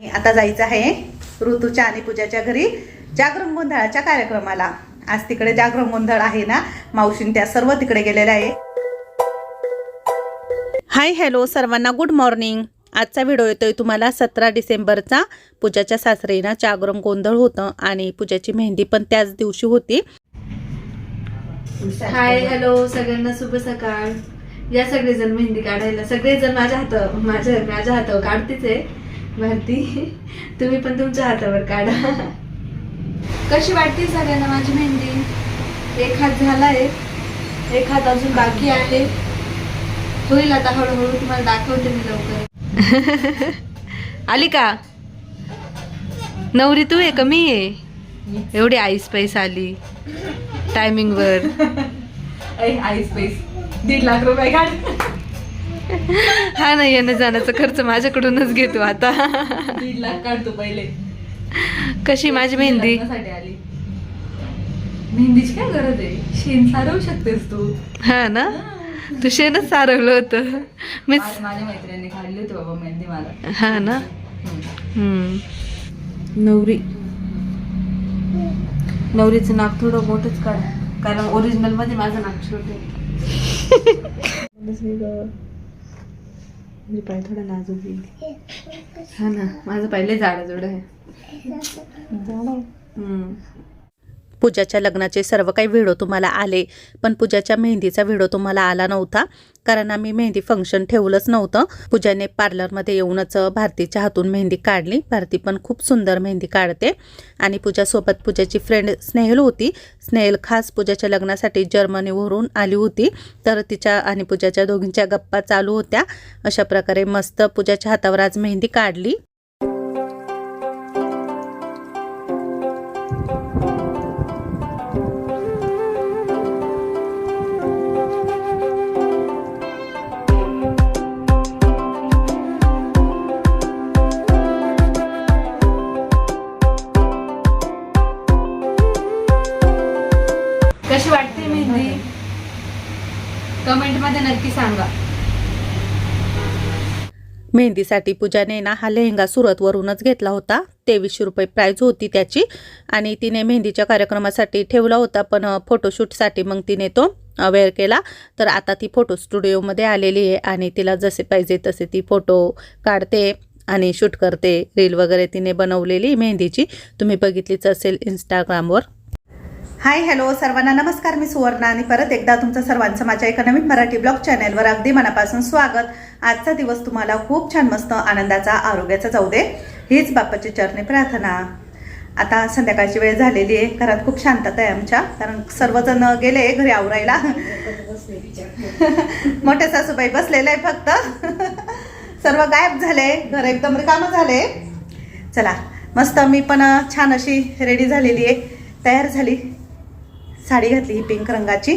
आता जायचं आहे ऋतूच्या आणि पूजाच्या घरी जागरण गोंधळाच्या कार्यक्रमाला. आज तिकडे जागरण गोंधळ आहे ना? मावशीन त्या सर्व तिकडे गेलेल्या आहे. हाय हॅलो सर्वांना गुड मॉर्निंग. आजचा व्हिडिओ येतोय तुम्हाला सतरा डिसेंबरचा. पूजाच्या सासरीना जागरण गोंधळ होतं आणि पूजाची मेहंदी पण त्याच दिवशी होती. हाय हॅलो सगळ्यांना शुभ सकाळ. या सगळेजण मेहंदी काढायला. सगळेजण माझ्या हातावर माझ्या माझ्या हातावर काढतेच आहे. भारती तुम्ही पण तुमच्या हातावर काढा. कशी वाटते सगळ्यांना माझी मेहंदी? एक हात झालाय. एक हात अजून बाकी आहे. होईल आता हळूहळू तुम्हाला दाखवते मी लवकर. आली का? नवरी तू आहे का? मी आहे. एवढी आईस पैस आली. टायमिंग वर. आईस पैस दीड लाख रुपये काढ. हा ना येणं जाण्याचा खर्च माझ्याकडूनच घेतो आता. दीड लाख काढतो पहिले. कशी माझी मेहंदी? मेहंदीची काय गरज आहे? शेण सारवू शकतेस तू. हा ना? तू शेणच सारवलं होतं. मी माझ्या मैत्रिणी काढली होती बाबा मेहंदी मला. हा ना? हम्म. नवरी. नवरीचं नाक थोडं मोठंच काढ. कारण ओरिजिनलमध्ये माझं नाक छोट म्हणजे पाय थोडा नाजूक येईल हा ना माझं पहिले झाड जोड आहे. हम्म. पूजाच्या लग्नाचे सर्व काही व्हिडिओ तुम्हाला आले पण पूजाच्या मेहंदीचा व्हिडिओ तुम्हाला आला नव्हता. कारण आम्ही मेहंदी फंक्शन ठेवलंच नव्हतं. पूजाने पार्लरमध्ये येऊनच भारतीच्या हातून मेहंदी काढली. भारती पण खूप सुंदर मेहंदी काढते. आणि पूजासोबत पूजाची फ्रेंड स्नेहल होती. स्नेहल खास पूजाच्या लग्नासाठी जर्मनीवरून आली होती. तर तिच्या आणि पूजाच्या दोघींच्या गप्पा चालू होत्या. अशा प्रकारे मस्त पूजाच्या हातावर आज मेहंदी काढली. मेहंदीसाठी पूजाने ना हा लेहंगा सुरतवरूनच घेतला होता. तेवीसशे रुपये प्राईज होती त्याची आणि तिने मेहंदीच्या कार्यक्रमासाठी ठेवला होता पण फोटोशूटसाठी मग तिने तो वेअर केला. तर आता ती फोटो स्टुडिओमध्ये आलेली आहे आणि तिला जसे पाहिजे तसे ती फोटो काढते आणि शूट करते. रील वगैरे तिने बनवलेली मेहंदीची. तुम्ही बघितलीच असेल इंस्टाग्रामवर हाय हॅलो सर्वांना नमस्कार मी सुवर्णा आणि परत एकदा तुमचं सर्वांचं माझ्या एका नवीन मराठी ब्लॉग चॅनेलवर अगदी मनापासून स्वागत. आजचा दिवस तुम्हाला खूप छान मस्त आनंदाचा आरोग्याचा जाऊ दे हीच बाप्पाची चरणी प्रार्थना. आता संध्याकाळची वेळ झालेली आहे घरात खूप शांतता आहे आमच्या कारण सर्वजण गेले घरी आवरायला. मोठ्या सासूबाई बसलेलं आहे फक्त. सर्व गायब झाले घर एकदम रिकामं झाले. चला मस्त मी पण छान अशी रेडी झालेली आहे तयार झाली. साडी घातली ही पिंक रंगाची.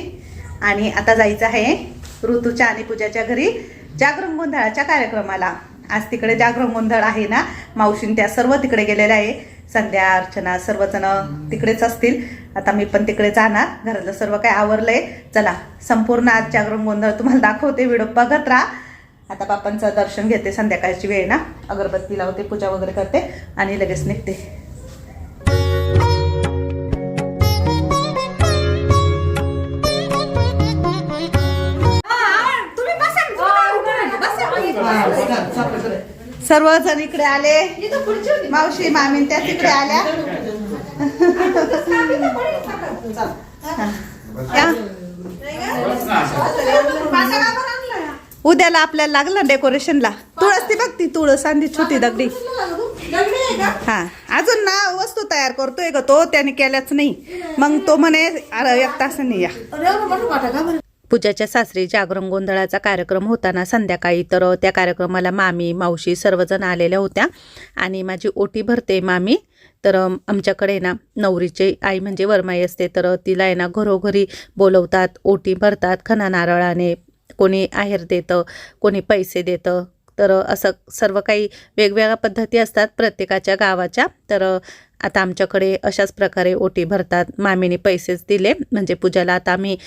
आणि आता जायचं आहे ऋतूच्या आणि पूजाच्या घरी जागरण गोंधळाच्या कार्यक्रमाला. आज तिकडे जागरण गोंधळ आहे ना? मावशीन त्या सर्व तिकडे गेलेल्या आहे. संध्या अर्चना सर्वजण तिकडेच असतील. आता मी पण तिकडे जाणार. घरातलं सर्व काही आवरलंय. चला संपूर्ण आज जागरण गोंधळ तुम्हाला दाखवते. व्हिडिओ बघत राहा. आता बापांचं दर्शन घेते. संध्याकाळची वेळ ना? अगरबत्ती लावते पूजा वगैरे करते आणि लगेच निघते. सर्वजण इकडे आले. मावशी मामी त्या तिकडे आल्या. उद्याला आपल्याला लागलं डेकोरेशनला. तुळस ती बघ ती तुळस आणि छोटी दगडी. हा. अजून ना वस्तू तयार करतोय ग तो त्याने केल्याच नाही. मग तो म्हणे "अरे, एक तासाने या. पूजाच्या सासरी जागरण गोंधळाचा कार्यक्रम होताना संध्याकाळी तर त्या कार्यक्रमाला मामी मावशी सर्वजण आलेल्या होत्या. आणि माझी ओटी भरते मामी. तर आमच्याकडे ना नवरीची आई म्हणजे वरमाई असते. तर तिला आहे ना घरोघरी बोलवतात ओटी भरतात खना नारळाने कोणी आहेर देतं कोणी पैसे देतं. तर असं सर्व काही वेगवेगळ्या पद्धती असतात प्रत्येकाच्या गावाच्या. तर आता आमच्याकडे अशाच प्रकारे ओटी भरतात. मामीने पैसेच दिले. म्हणजे पूजाला आता आम्ही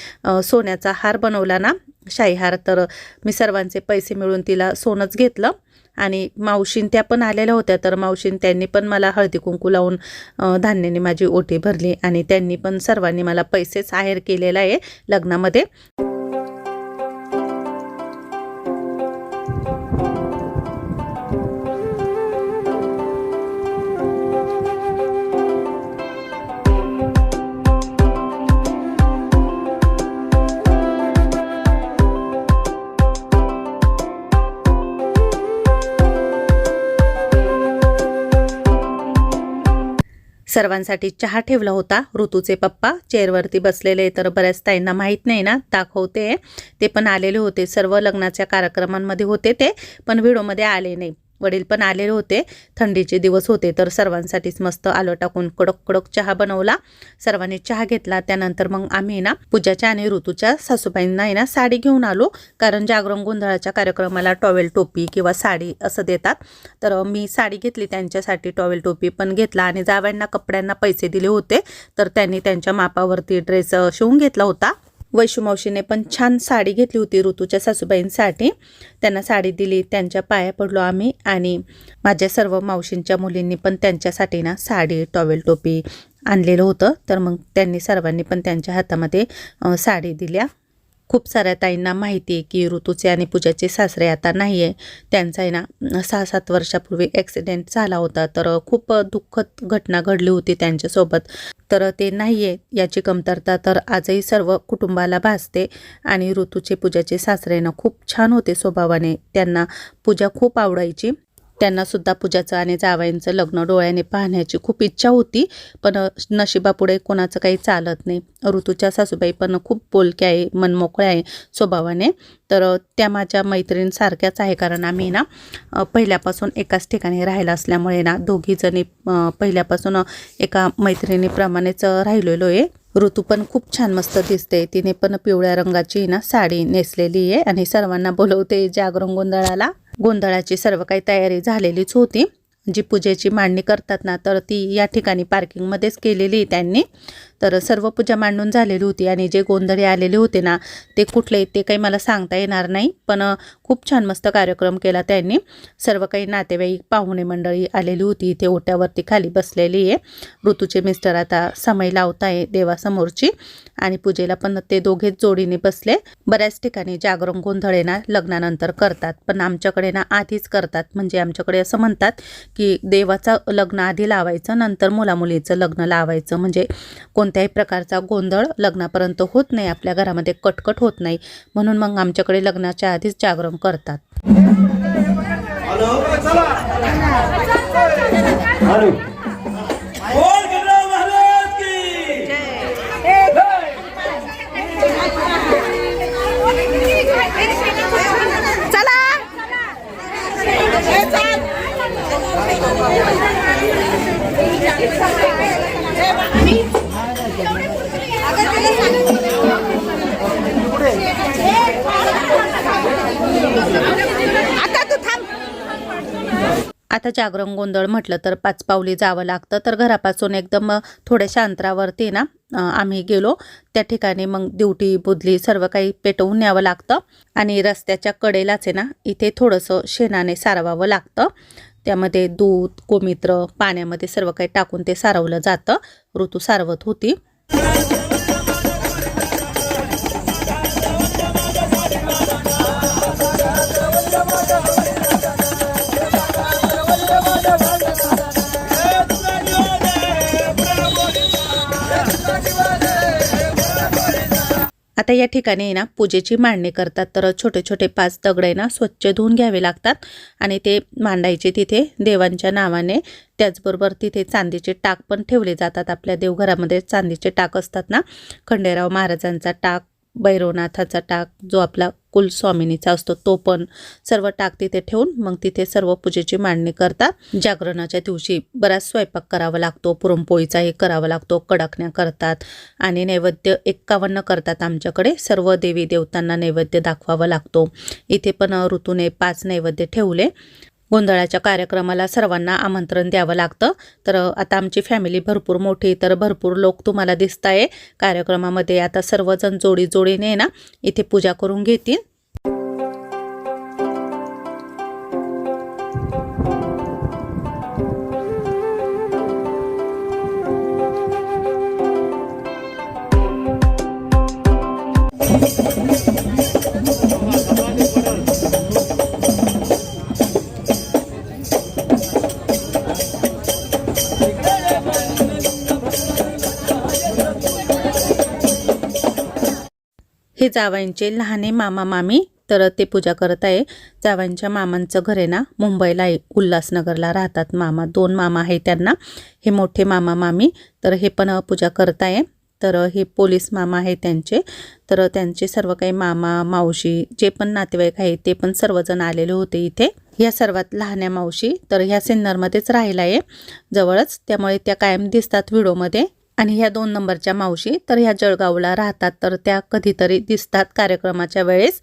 सोन्याचा हार बनवला ना शाही हार तर मी सर्वांचे पैसे मिळून तिला सोनंच घेतलं. आणि मावशीन त्या पण आलेल्या होत्या तर मावशीन त्यांनी पण मला हळदी कुंकू लावून धान्याने माझी ओटी भरली. आणि त्यांनी पण सर्वांनी मला पैसेच आहेर केलेला आहे लग्नामध्ये. सर्वांसाठी चहा ठेवला होता. ऋतूचे पप्पा चेअरवरती बसलेले तर बऱ्याच ताईंना माहीत नाही ना दाखवते. ते पण आलेले होते. सर्व लग्नाच्या कार्यक्रमांमध्ये होते ते पण व्हिडिओमध्ये आले नाही. वडील पण आलेले होते. थंडीचे दिवस होते तर सर्वांसाठीच मस्त आलं टाकून कडक कडक चहा बनवला. सर्वांनी चहा घेतला त्यानंतर मग आम्ही ना पूजाच्या आणि ऋतूच्या सासूबाईंना आहे ना साडी घेऊन आलो. कारण जागरण गोंधळाच्या कार्यक्रमाला टॉवेल टोपी किंवा साडी असं देतात. तर मी साडी घेतली त्यांच्यासाठी टॉवेल टोपी पण घेतला आणि जावयांना कपड्यांना पैसे दिले होते. तर त्यांनी त्यांच्या मापावरती ड्रेस शिवून घेतला होता. वैशू मावशीने पण छान साडी घेतली होती ऋतूच्या सासूबाईंसाठी. त्यांना साडी दिली त्यांच्या पाया पडलो आम्ही आणि माझ्या सर्व मावशींच्या मुलींनी पण त्यांच्यासाठी ना साडी टॉवेल टोपी आणलेलं होतं. तर मग त्यांनी सर्वांनी पण त्यांच्या हातामध्ये साडी दिल्या. खूप साऱ्या ताईंना माहिती आहे की ऋतूचे आणि पूजाचे सासरे आता नाही आहे त्यांचा आहे ना सहा सात वर्षापूर्वी ॲक्सिडेंट झाला होता. तर खूप दुःखद घटना घडली होती त्यांच्यासोबत. तर ते नाही आहे याची कमतरता. तर आजही सर्व कुटुंबाला भासते आणि ऋतूचे पूजाचे सासरे ना खूप छान होते स्वभावाने. त्यांना पूजा खूप आवडायची. त्यांना सुद्धा पूजाचं आणि जावयांचं लग्न डोळ्याने पाहण्याची खूप इच्छा होती. पण नशिबापुढे कोणाचं काही चालत नाही. ऋतूच्या सासूबाई पण खूप बोलक्या आहे मनमोकळ्या आहे स्वभावाने. तर त्या माझ्या मैत्रिणीसारख्याच आहे. कारण आम्ही ना पहिल्यापासून एकाच ठिकाणी राहिला असल्यामुळे ना दोघीजणी पहिल्यापासून एका मैत्रिणीप्रमाणेच राहिलेलो आहे. ऋतू पण खूप छान मस्त दिसते. तिने पण पिवळ्या रंगाची ना साडी नेसलेली आहे आणि सर्वांना बोलवते जागरण गोंधळाला. गोंधळाची सर्व काही तयारी झालेलीच होती. जी पूजेची मांडणी करतात ना तर ती या ठिकाणी पार्किंगमध्येच केलेली आहे त्यांनी. तर सर्व पूजा मांडून झालेली होती आणि जे गोंधळे आलेले होते ना ते कुठले ते काही मला सांगता येणार नाही. पण खूप छान मस्त कार्यक्रम केला त्यांनी. सर्व काही नातेवाईक पाहुणे मंडळी आलेली होती. इथे ओट्यावरती खाली बसलेली आहे. ऋतूचे मिस्टर आता समय लावत आहे देवासमोरची आणि पूजेला पण ते दोघेच जोडीने बसले. बऱ्याच ठिकाणी जागरण गोंधळे ना लग्नानंतर करतात. पण आमच्याकडे ना आधीच करतात. म्हणजे आमच्याकडे असं म्हणतात की देवाचं लग्न आधी लावायचं नंतर मुलामुलीचं लग्न लावायचं. म्हणजे कोण कोणत्याही प्रकारचा गोंधळ लग्नापर्यंत होत नाही. आपल्या घरामध्ये कटकट होत नाही. म्हणून मग आमच्याकडे लग्नाच्या आधीच जागरण करतात. हॅलो. बोल गणराज महाराज की. चला. आता जागरण गोंधळ म्हटलं तर पाच पावली जावं लागतं तर घरापासून एकदम थोड्याशा अंतरावरती ना आम्ही गेलो. त्या ठिकाणी मग दिवटी बुदली सर्व काही पेटवून न्यावं लागतं आणि रस्त्याच्या कडेलाच आहे ना इथे थोडंसं शेणाने सारवावं लागतं. त्यामध्ये दूध गोमित्र पाण्यामध्ये सर्व काही टाकून ते सारवलं जातं. ऋतू सारवत होती. आता या ठिकाणी आहे ना पूजेची मांडणी करतात. तर छोटे छोटे पाच दगड आहे ना स्वच्छ धुवून घ्यावे लागतात. आणि ते मांडायचे तिथे देवांच्या नावाने. त्याचबरोबर तिथे चांदीचे टाक पण ठेवले जातात. आपल्या देवघरामध्ये चांदीचे टाक असतात ना खंडेराव महाराजांचा टाक भैरवनाथाचा टाक जो आपला कुलस्वामिनीचा असतो तो पण सर्व टाक तिथे ठेवून मग तिथे सर्व पूजेची मांडणी करतात. जागरणाच्या दिवशी बराच स्वयंपाक करावा लागतो पुरणपोळीचाही करावा लागतो कडकण्या करतात आणि नैवेद्य एक्कावन्न करतात आमच्याकडे. सर्व देवी देवतांना नैवेद्य दाखवावा लागतो. इथे पण ऋतूने पाच नैवेद्य ठेवले. गोंधळाच्या कार्यक्रमाला सर्वांना आमंत्रण द्यावं लागतं. तर आता आमची फॅमिली भरपूर मोठी तर भरपूर लोक तुम्हाला दिसत आहे कार्यक्रमामध्ये आता सर्वजण जोडी जोडीने ना इथे पूजा करून घेतील. हे लहाने मामा मामी तर ते पूजा करत आहे. जावाईंच्या मामांचं घर आहे ना मुंबईला आहे. उल्हासनगरला राहतात मामा. दोन मामा आहे त्यांना. हे मोठे मामा मामी. तर हे पण पूजा करत आहे. तर हे पोलीस मामा आहे त्यांचे. तर त्यांचे सर्व काही मामा मावशी जे पण नातेवाईक आहे ते पण सर्वजण आलेले होते इथे. ह्या सर्वात लहान्या मावशी तर ह्या सिन्नरमध्येच राहिला आहे. जवळच. त्यामुळे त्या कायम दिसतात व्हिडिओमध्ये. आणि ह्या दोन नंबरच्या मावशी तर ह्या जळगावला राहतात तर त्या कधीतरी दिसतात कार्यक्रमाच्या वेळेस.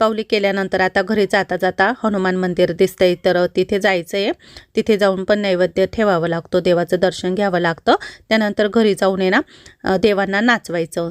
पावली केल्यानंतर आता घरी जाता जाता हनुमान मंदिर दिसतंय. तर तिथे जायचं आहे तिथे जाऊन पण नैवेद्य ठेवावं लागतो. देवाचं दर्शन घ्यावं लागतं. त्यानंतर घरी जाऊन आहे ना देवांना नाचवायचं.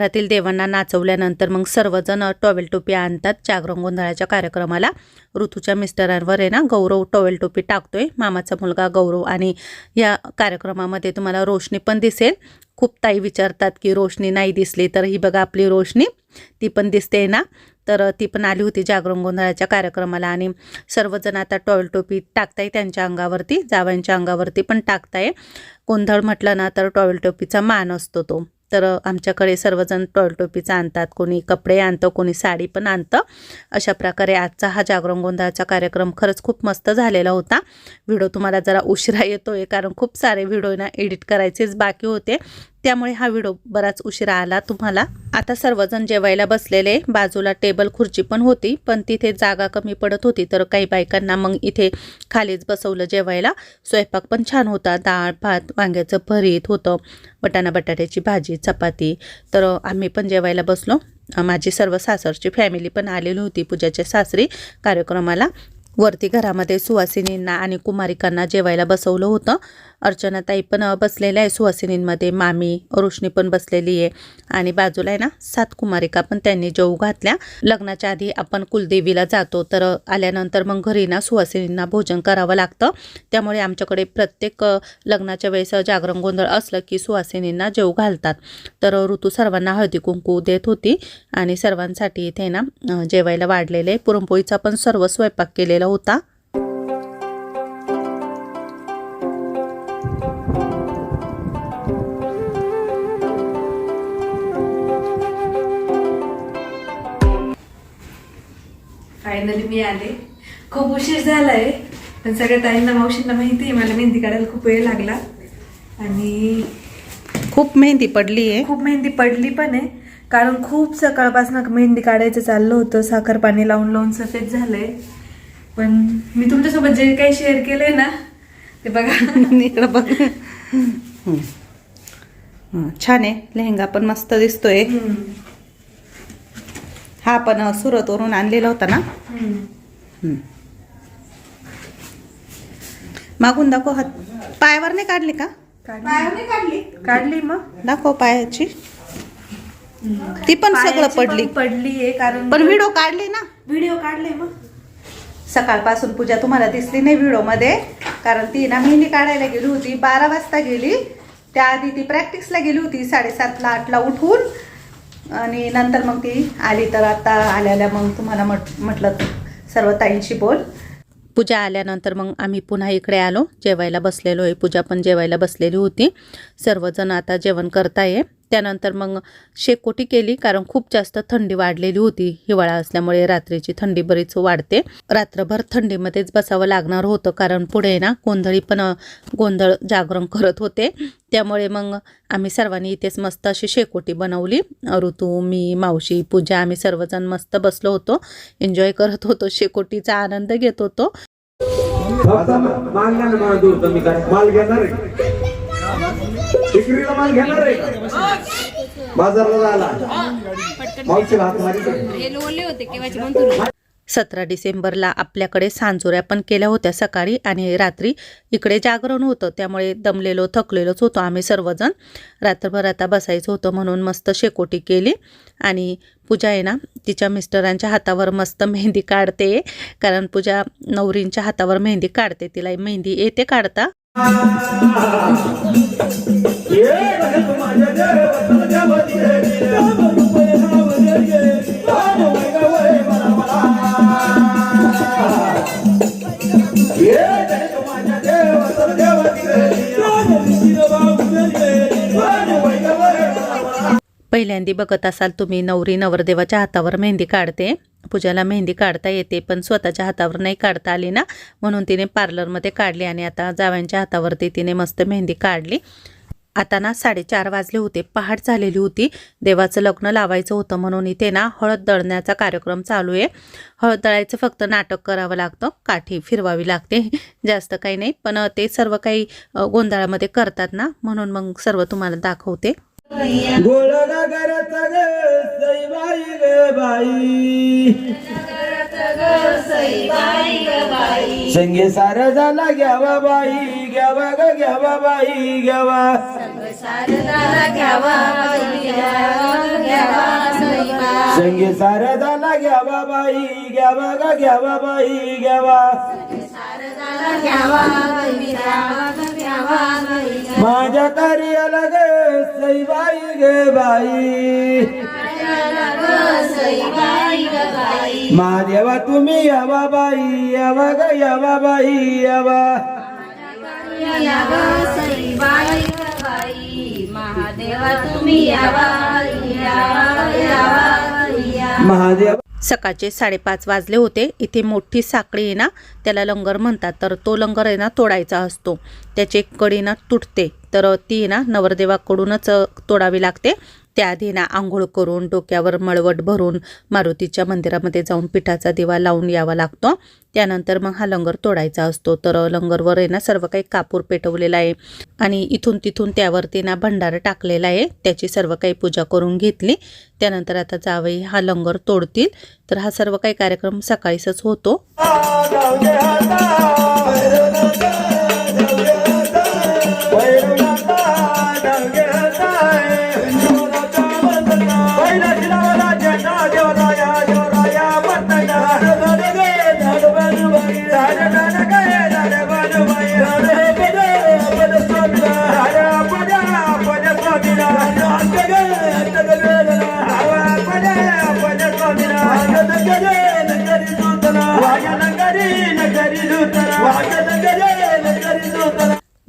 घरातील देवांना नाचवल्यानंतर मग सर्वजण टॉवेल टोपी आणतात. जागरण गोंधळाच्या कार्यक्रमाला ऋतूच्या मिस्टरांवर आहे ना गौरव टॉवेल टोपी टाकतोय. मामाचा मुलगा गौरव आणि या कार्यक्रमामध्ये तुम्हाला रोशनी पण दिसेल. खूप ताई विचारतात की रोशनी नाही दिसली तर ही बघा आपली रोशनी. ती पण दिसते ना. तर ती पण आली होती जागरण गोंधळाच्या कार्यक्रमाला आणि सर्वजण आता टॉवेल टोपी टाकताय त्यांच्या अंगावरती जावयांच्या अंगावरती पण टाकताय. गोंधळ म्हटलं ना तर टॉवेल टोपीचा मान असतो तो. तर आमच्याकडे सर्वजण टोलटोपीचं आणतात. कोणी कपडे आणतं कोणी साडी पण आणतं. अशा प्रकारे आजचा हा जागरण गोंधळाचा कार्यक्रम खरंच खूप मस्त झालेला होता. व्हिडिओ तुम्हाला जरा उशिरा येतो आहे कारण खूप सारे व्हिडिओ ना एडिट करायचेच बाकी होते. त्यामुळे हा व्हिडिओ बराच उशिरा आला तुम्हाला. आता सर्वजण जेवायला बसलेले बाजूला टेबल खुर्ची पण होती पण तिथे जागा कमी पडत होती तर काही बायकांना मग इथे खालीच बसवलं जेवायला. स्वयंपाक पण छान होता डाळ भात वांग्याचं भरीत होतं वटाणा बटाट्याची भाजी चपाती. तर आम्ही पण जेवायला बसलो. माझी सर्व सासरची फॅमिली पण आलेली होती पूजाच्या सासरी कार्यक्रमाला. वरती घरामध्ये सुवासिनींना आणि कुमारिकांना जेवायला बसवलं होतं. अर्चनाताई पण बसलेल्या आहे सुवासिनींमध्ये मामी रोशनी पण बसलेली आहे. आणि बाजूला आहे ना सात कुमारिका पण त्यांनी जेवू घातल्या. लग्नाच्या आधी आपण कुलदेवीला जातो तर आल्यानंतर मग घरी ना सुवासिनींना भोजन करावं लागतं. त्यामुळे आमच्याकडे प्रत्येक लग्नाच्या वेळेस जागरण गोंधळ असलं की सुवासिनींना जेवू घालतात. तर ऋतू सर्वांना हळदी कुंकू देत होती. आणि सर्वांसाठी इथे ना जेवायला वाढलेले पुरणपोळीचा पण सर्व स्वयंपाक केलेला होता. मी आले. खूप उशीर झालाय पण सगळ्या ताईंना मावशींना माहिती आहे मला मेहंदी काढायला खूप वेळ लागला. आणि खूप मेहंदी पडली आहे. खूप मेहंदी पडली पण आहे. कारण खूप सकाळपासून मेहंदी काढायचं चाललं होतं साखर पाणी लावून लावून सफेद झालंय. पण मी तुमच्यासोबत जे काही शेअर केलंय ना ते बघा. बघ. छान आहे. लेहंगा पण मस्त दिसतोय. हा पण सुरतवरून आणलेला होता ना. हं. मागून दाखव हात. पायावर नाही काढली का? काढली. काढली. काढली मग. दाखव पायाची. ती पण सगळं पडली. पडली आहे कारण पण व्हिडिओ काढली ना? व्हिडिओ काढले मग. सकाळपासून पूजा तुम्हाला दिसली नाही व्हिडिओमध्ये कारण ती ना मेहंदी काढायला गेली होती बारा वाजता गेली. त्याआधी ती प्रॅक्टिसला गेली होती साडेसातला आठला उठून. आणि नंतर मग ती आली तर आता आल्याला मग तुम्हाला म्हट म्हटलं सर्व ताईंशी बोल. पूजा आल्यानंतर मग आम्ही पुन्हा इकडे आलो. जेवायला बसलेलो आहे. पूजा पण जेवायला बसलेली होती. सर्वजण आता जेवण करताय. त्यानंतर मग शेकोटी केली कारण खूप जास्त थंडी वाढलेली होती. हिवाळा असल्यामुळे रात्रीची थंडी बरीच वाढते. रात्रभर थंडीमध्येच बसावं लागणार होतं कारण पुढे ना गोंधळी पण गोंधळ जागरण करत होते. त्यामुळे मग आम्ही सर्वांनी इथेच मस्त अशी शेकोटी बनवली. ऋतू मी मावशी पूजा आम्ही सर्वजण मस्त बसलो होतो. एन्जॉय करत होतो शेकोटीचा आनंद घेत होतो. टिकरीला माल घेणार आहे का? बाजारला जायला. मावशीला हात मारी सतरा डिसेंबरला आपल्याकडे सांजोऱ्या पण केल्या होत्या सकाळी आणि रात्री इकडे जागरण होतं त्यामुळे दमलेलो थकलेलोच होतो आम्ही सर्वजण. रात्रभर आता बसायचं होतं म्हणून मस्त शेकोटी केली. आणि पूजा आहे ना तिच्या मिस्टरांच्या हातावर मस्त मेहंदी काढते. कारण पूजा नवरींच्या हातावर मेहंदी काढते तिला मेहंदी येते काढता. पहिल्यांदी बघत असाल तुम्ही नवरी नवरदेवाच्या हातावर मेहंदी काढते. पूजाला मेहंदी काढता येते पण स्वतःच्या हातावर नाही काढता आली ना? म्हणून तिने पार्लरमध्ये काढली आणि आता जावयांच्या हातावरती तिने मस्त मेहंदी काढली. आता ना साडेचार वाजले होते पहाट झालेली होती. देवाचं लग्न लावायचं होतं म्हणून इथे ना हळद दळण्याचा कार्यक्रम चालू आहे. हळद दळायचं फक्त नाटक करावं लागतं काठी फिरवावी लागते. जास्त काही नाही पण ते सर्व काही गोंधळामध्ये करतात ना म्हणून मग सर्व तुम्हाला दाखवते. गोळ बाई. संगे सारा झाला घ्यावा बाई घ्यावा ग घ्यावा बाई घ्यावा. संगे सार घ्या घ्यावा बाई घ्यावा घ्या घ्यावा बाई घ्यावा. माझ्या कार्याला ग सई बाई गे बाई. महादेवा तुम्ही यावा बाई यावा ग यावा बाई यावा. महादेवा. तुम्ही यावा यावा यावा या महादेव सकाळचे साडेपाच वाजले होते. इथे मोठी साखळी आहे ना त्याला लंगर म्हणतात. तर तो लंगर आहे ना तोडायचा असतो. त्याची एक कडी ना तुटते. तर ती आहे ना नवरदेवाकडूनच तोडावी लागते. त्याआधी ना आंघोळ करून डोक्यावर मळवट भरून मारुतीच्या मंदिरामध्ये जाऊन पिठाचा दिवा लावून यावा लागतो. त्यानंतर मग हा लंगर तोडायचा असतो. तर लंगरवर आहे ना सर्व काही कापूर पेटवलेला आहे आणि इथून तिथून त्यावरती ना भंडार टाकलेला आहे. त्याची सर्व काही पूजा करून घेतली. त्यानंतर आता जावई हा लंगर तोडतील. तर हा सर्व काही कार्यक्रम सकाळीच होतो.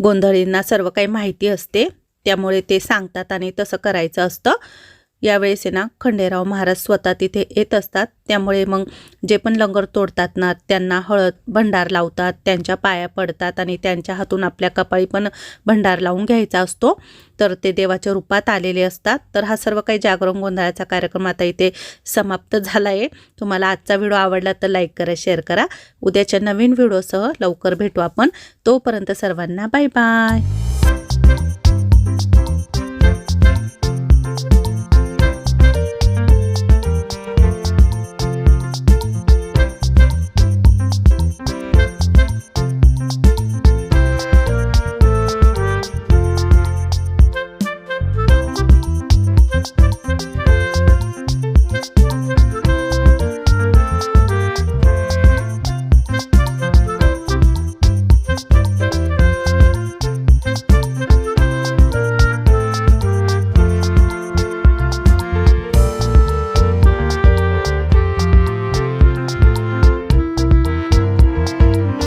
गोंधळींना सर्व काही माहिती असते. त्यामुळे ते सांगतात आणि तसं करायचं असतं. यावेळेस आहे ना खंडेराव महाराज स्वतः तिथे येत असतात. त्यामुळे मग जे पण लंगर तोडतात ना त्यांना हळद भंडार लावतात त्यांच्या पाया पडतात आणि त्यांच्या हातून आपल्या कपाळी पण भंडार लावून घ्यायचा असतो. तर ते देवाच्या रूपात आलेले असतात. तर हा सर्व काही जागरण गोंधळाचा कार्यक्रम आता इथे समाप्त झाला आहे तुम्हाला आजचा व्हिडिओ आवडला तर लाईक करा शेअर करा. उद्याच्या नवीन व्हिडिओसह लवकर भेटू आपण. तोपर्यंत सर्वांना बाय बाय.